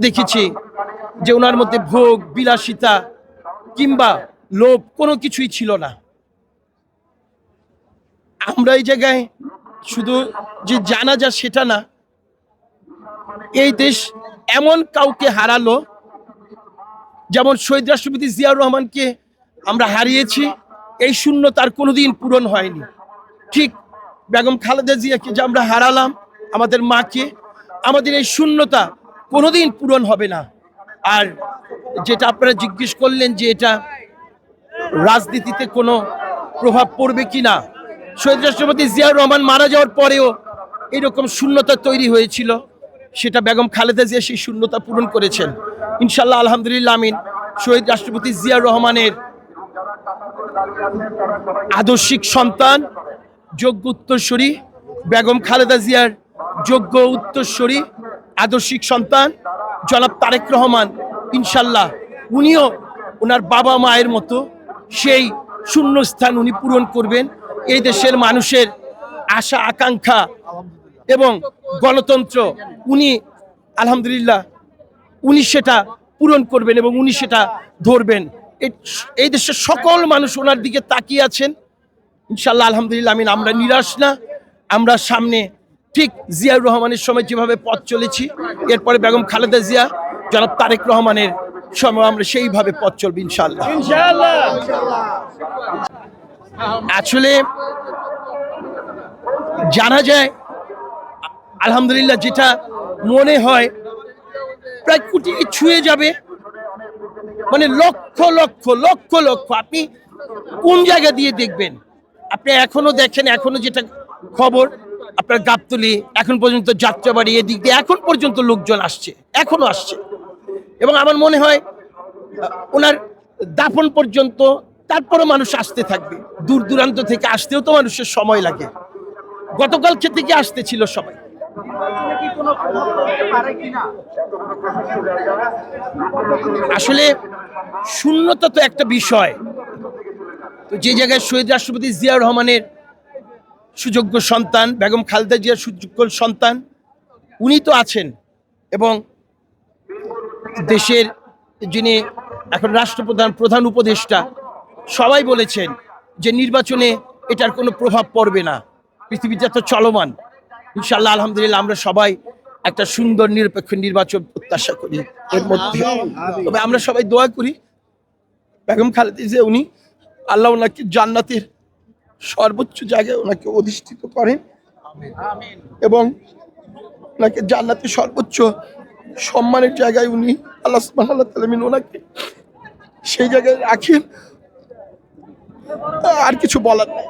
দেখেছি যে ওনার মধ্যে ভোগ, বিলাসিতা কিংবা লোভ কোনো কিছুই ছিল না। আমরা এই জায়গায় শুধু যে জানা যা সেটা না, এই দেশ এমন কাউকে হারালো, যেমন শহীদ রাষ্ট্রপতি জিয়াউর রহমানকে আমরা হারিয়েছি, এই শূন্য তার কোনোদিন পূরণ হয়নি। ঠিক বেগম খালেদা জিয়াকে যে আমরা হারালাম, আমাদের মাকে, আমাদের এই শূন্যতা কোনোদিন পূরণ হবে না। আর যেটা আপনারা জিজ্ঞেস করলেন যে এটা রাজনীতিতে কোনো প্রভাব পড়বে কি না, শহীদ রাষ্ট্রপতি জিয়াউর রহমান মারা যাওয়ার পরেও এরকম শূন্যতা তৈরি হয়েছিল। সেটা বেগম খালেদা জিয়া সেই শূন্যতা পূরণ করেছেন। ইনশাল্লাহ আলহামদুলিল্লাহ, আমিন। শহীদ রাষ্ট্রপতি জিয়াউর রহমানের আদর্শিক সন্তান, যোগ্য উত্তরসূরি, বেগম খালেদা জিয়ার যোগ্য উত্তরসূরি আদর্শিক সন্তান, জনাব তারেক রহমান, ইনশাল্লাহ উনিও ওনার বাবা মায়ের মতো সেই শূন্যস্থান উনি পূরণ করবেন। এই দেশের মানুষের আশা, আকাঙ্ক্ষা এবং গণতন্ত্র উনি, আলহামদুলিল্লাহ, উনি সেটা পূরণ করবেন এবং উনি সেটা ধরবেন। এই দেশের সকল মানুষ ওনার দিকে তাকিয়ে আছেন। ইনশাল্লাহ, আলহামদুলিল্লাহ, আমিন। আমরা নিরাশ না। আমরা সামনে ঠিক জিয়াউর রহমানের সময় যেভাবে পথ চলেছি এরপরে বেগম খালেদা জিয়া জনাব তারেক রহমানের সময় আমরা সেইভাবে পথ চলবো ইনশাল্লাহ আসলে জানা যায় আলহামদুলিল্লাহ যেটা মনে হয় প্রায় কোটি ছুঁয়ে যাবে। মানে লক্ষ লক্ষ লক্ষ লক্ষ আপনি কোন জায়গা দিয়ে দেখবেন? আপনি এখনও দেখেন এখনও যেটা খবর আপনার গাবতলি এখন পর্যন্ত যাত্রাবাড়ি, এদিক দিয়ে এখন পর্যন্ত লোকজন আসছে, এখনও আসছে। এবং আমার মনে হয় ওনার দাফন পর্যন্ত তারপরে মানুষ আসতে থাকবে। দূর দূরান্ত থেকে আসতেও তো মানুষের সময় লাগে। গতকালকে থেকে আসতে ছিল সবাই? আসলে শূন্যতা তো একটা বিষয়। তো যে জায়গায় শহীদ রাষ্ট্রপতি জিয়াউর রহমানের সুযোগ্য সন্তান, বেগম খালেদা জিয়ার সুযোগ্য সন্তান, উনি তো আছেন এবং দেশের যিনি এখন রাষ্ট্রপ্রধান, প্রধান উপদেষ্টা, সবাই বলেছেন যে নির্বাচনে এটার কোনো প্রভাব পড়বে না। পৃথিবীতে তো চলমান। ইনশাল্লাহ আলহামদুলিল্লাহ, আমরা সবাই একটা সুন্দর, নিরপেক্ষ নির্বাচন প্রত্যাশা করি এর মধ্যে। তবে আমরা সবাই দোয়া করি, বেগম খালেদা যে উনি, আল্লাহ ওনাকে জান্নাতের সর্বোচ্চ জায়গায় ওনাকে অধিষ্ঠিত করেন। এবং ওনাকে জান্নাতে সর্বোচ্চ সম্মানের জায়গায় উনি আল্লাহ সুবাহ আল্লাহ তালামিন ওনাকে সেই জায়গায় রাখেন। আর কিছু বলার নেই।